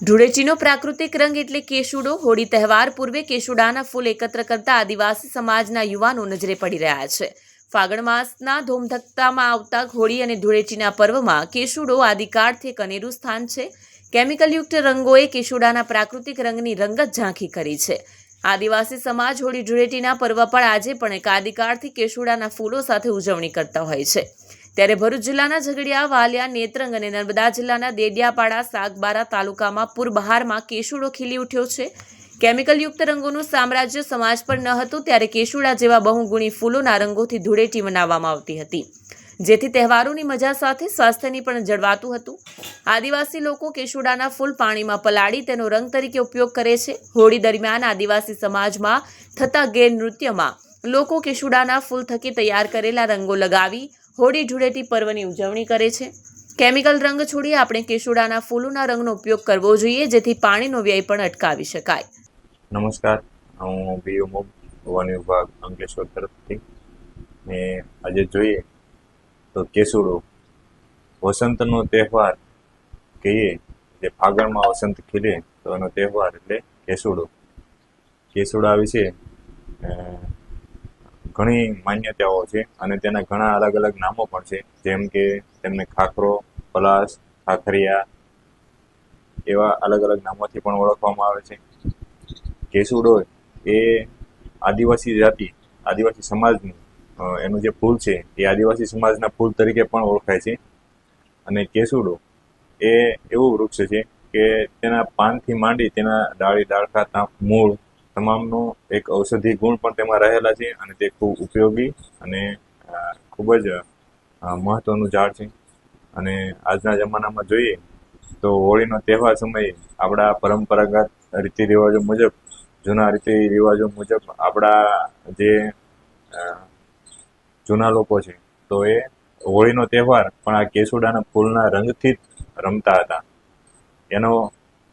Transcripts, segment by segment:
ધૂળેટીનો પ્રાકૃતિક રંગ એટલે કેશુડો. હોળી તહેવાર પૂર્વે કેશુડાના ફૂલ એકત્ર કરતા આદિવાસી સમાજના યુવાનો નજરે પડી રહ્યા છે. ફાગણ માસના ધૂમધકતામાં આવતા હોળી અને ધૂળેટીના પર્વમાં કેશુડો આદિકાળથી એક અનેરું સ્થાન છે. કેમિકલયુક્ત રંગોએ કેશુડાના પ્રાકૃતિક રંગની રંગત ઝાંખી કરી છે. આદિવાસી સમાજ હોળી ધૂળેટીના પર્વ પર આજે પણ એક આદિકાળથી કેશુડાના ફૂલો સાથે ઉજવણી કરતા હોય છે. ત્યારે ભરૂચ જિલ્લાના ઝઘડિયા, વાલિયા, નેત્રંગ અને નર્મદા જિલ્લાના દેડિયાપાડા, સાગબારા તાલુકામાં પૂરબહારમાં કેશુડો ખીલી ઉઠ્યો છે. કેમિકલયુક્ત રંગોનું સામ્રાજ્ય સમાજ પર ન હતું ત્યારે કેશુડા જેવા બહુગુણી ફૂલોના રંગોથી ધૂળેટી મનાવવામાં આવતી હતી. જેથી તહેવારોની મજા સાથે સ્વાસ્થ્યની પણ જળવાતું હતું. આદિવાસી લોકો કેશુડાના ફૂલ પાણીમાં પલાળી તેનો રંગ તરીકે ઉપયોગ કરે છે. હોળી દરમિયાન આદિવાસી સમાજમાં થતા ગેરનૃત્યમાં લોકો કેશુડાના ફૂલ થકી તૈયાર કરેલા રંગો લગાવી હોળી ધૂળેટી પર્વની ઉજવણી કરે છે. કેમિકલ રંગ છોડી આપણે કેસુડાના ફૂલોના રંગનો ઉપયોગ કરવો જોઈએ, જેથી પાણીનો વ્યય પણ અટકાવી શકાય. નમસ્કાર, હું બીયુ મુગ વન વિભાગ અંકલેશ્વર તરફથી. ને આજે જોઈએ તો કેસુડો વસંતનો તહેવાર કહીએ, જે ફાગણમાં વસંત ખીલે, તો એનો તહેવાર એટલે કેસુડો. કેસુડા વિશે ઘણી માન્યતાઓ છે અને તેના ઘણા અલગ અલગ નામો પણ છે. જેમ કે તેમને ખાખરો પલાસ ખાખરિયા એવા અલગ અલગ નામોથી પણ ઓળખવામાં આવે છે. કેસુડો એ આદિવાસી જાતિ, આદિવાસી સમાજનું એનું જે ફૂલ છે એ આદિવાસી સમાજના ફૂલ તરીકે પણ ઓળખાય છે. અને કેસુડો એ એવું વૃક્ષ છે કે તેના પાનથી માંડી તેના ડાળી, ડાળખા મૂળ તમામનો એક ઔષધિ ગુણ પણ તેમાં રહેલા છે અને તે ખૂબ ઉપયોગી અને ખૂબ જ મહત્વનું ઝાડ છે. અને આજના જમાનામાં જોઈએ તો હોળીનો તહેવાર સમયે આપણા પરંપરાગત રીતિ રિવાજો મુજબ, જૂના રીતિ રિવાજો મુજબ આપણા જે જૂના લોકો છે, તો એ હોળીનો તહેવાર પણ આ કેસુડાના ફૂલના રંગથી જ રમતા હતા. એનો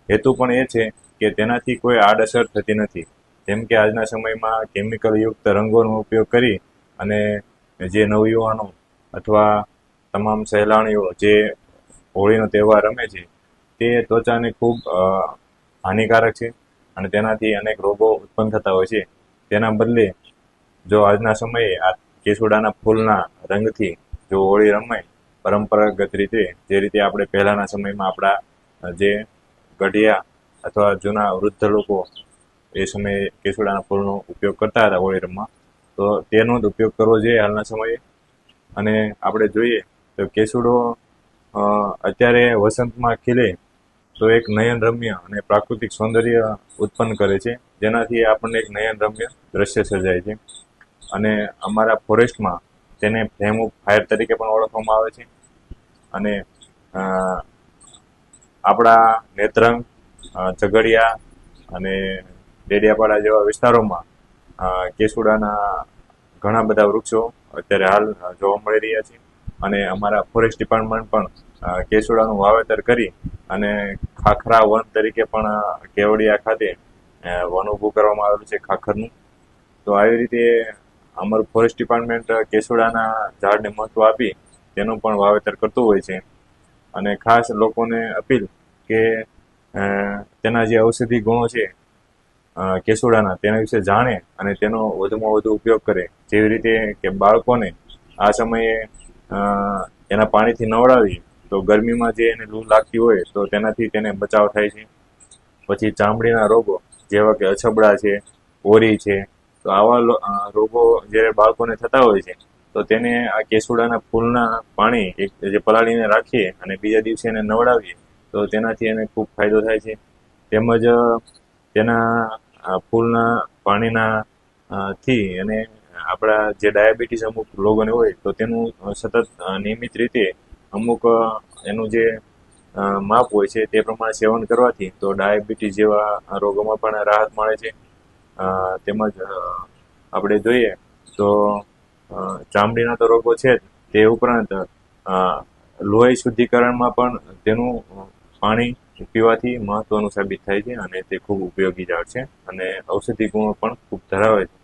હેતુ પણ એ છે કે તેનાથી કોઈ આડઅસર થતી નથી. જેમ કે આજના સમયમાં કેમિકલ યુક્ત રંગોનો ઉપયોગ કરી અને જે નવયુવાનો અથવા તમામ સહેલાણીઓ જે હોળીનો તહેવાર રમે છે, તે ત્વચાને ખૂબ હાનિકારક છે અને તેનાથી અનેક રોગો ઉત્પન્ન થતા હોય છે. તેના બદલે જો આજના સમયે આ કેસુડાના ફૂલના રંગથી જો હોળી રમાય, પરંપરાગત રીતે જે રીતે આપણે પહેલાંના સમયમાં આપણા જે ગઢિયા અથવા જૂના વૃદ્ધ લોકો એ સમયે કેસુડાના ફૂલનો ઉપયોગ કરતા હતા હોળી રમવા તો તેનો જ ઉપયોગ કરવો જોઈએ હાલના સમયે. અને આપણે જોઈએ તો કેસુડો અત્યારે વસંતમાં ખીલે તો એક નયન રમ્ય અને પ્રાકૃતિક સૌંદર્ય ઉત્પન્ન કરે છે. જેનાથી આપણને એક નયન રમ્ય દ્રશ્ય સર્જાય છે. અને અમારા ફોરેસ્ટમાં તેને ફ્લેમ ઓફ ફાયર તરીકે પણ ઓળખવામાં આવે છે. અને આપણા નેત્રંગ ઝઘડિયા અને ડેડિયાપાડા જેવા વિસ્તારોમાં કેસુડાના ઘણા બધા વૃક્ષો અત્યારે હાલ જોવા મળી રહ્યા છે. અને અમારા ફોરેસ્ટ ડિપાર્ટમેન્ટ પણ કેસુડાનું વાવેતર કરી અને ખાખરા વન તરીકે પણ કેવડિયા ખાતે વન ઊભું કરવામાં આવેલું છે ખાખરનું. તો આવી રીતે અમારું ફોરેસ્ટ ડિપાર્ટમેન્ટ કેસુડાના ઝાડને મહત્વ આપી તેનું પણ વાવેતર કરતું હોય છે. અને ખાસ લોકોને અપીલ કે તેના જે ઔષધિ ગુણો છે કેસુડાના, તેના વિશે જાણે અને તેનો વધુમાં વધુ ઉપયોગ કરે જેવી રીતે કે બાળકોને આ સમયે એના પાણીથી નવડાવી તો ગરમીમાં જે એને લૂ લાગતી હોય, તો તેનાથી તેને બચાવ થાય છે. પછી ચામડીના રોગો, જેવા કે અછબડા છે, ઓરી છે, તો આવા રોગો જ્યારે બાળકોને થતા હોય છે, તો તેને આ કેસુડાના ફૂલના પાણી એક જે પલાળીને રાખીએ અને બીજા દિવસે એને નવડાવીએ તો તેનાથી એને ખૂબ ફાયદો થાય છે. તેમજ તેના ફૂલના પાણીના થી અને આપણા જે ડાયાબિટીસ અમુક લોકોને હોય, તો તેનું સતત નિયમિત રીતે અમુક એનું જે માપ હોય છે તે પ્રમાણે સેવન કરવાથી તો ડાયાબિટીસ જેવા રોગોમાં પણ રાહત મળે છે. તેમજ આપણે જોઈએ તો ચામડીના તો રોગો છે તે ઉપરાંત લોહી શુદ્ધિકરણમાં પણ તેનું પાણી પીવાથી મહત્વનું સાબિત થાય છે અને તે ખૂબ ઉપયોગી ઝાડ છે અને ઔષધિ ગુણો પણ ખૂબ ધરાવે છે.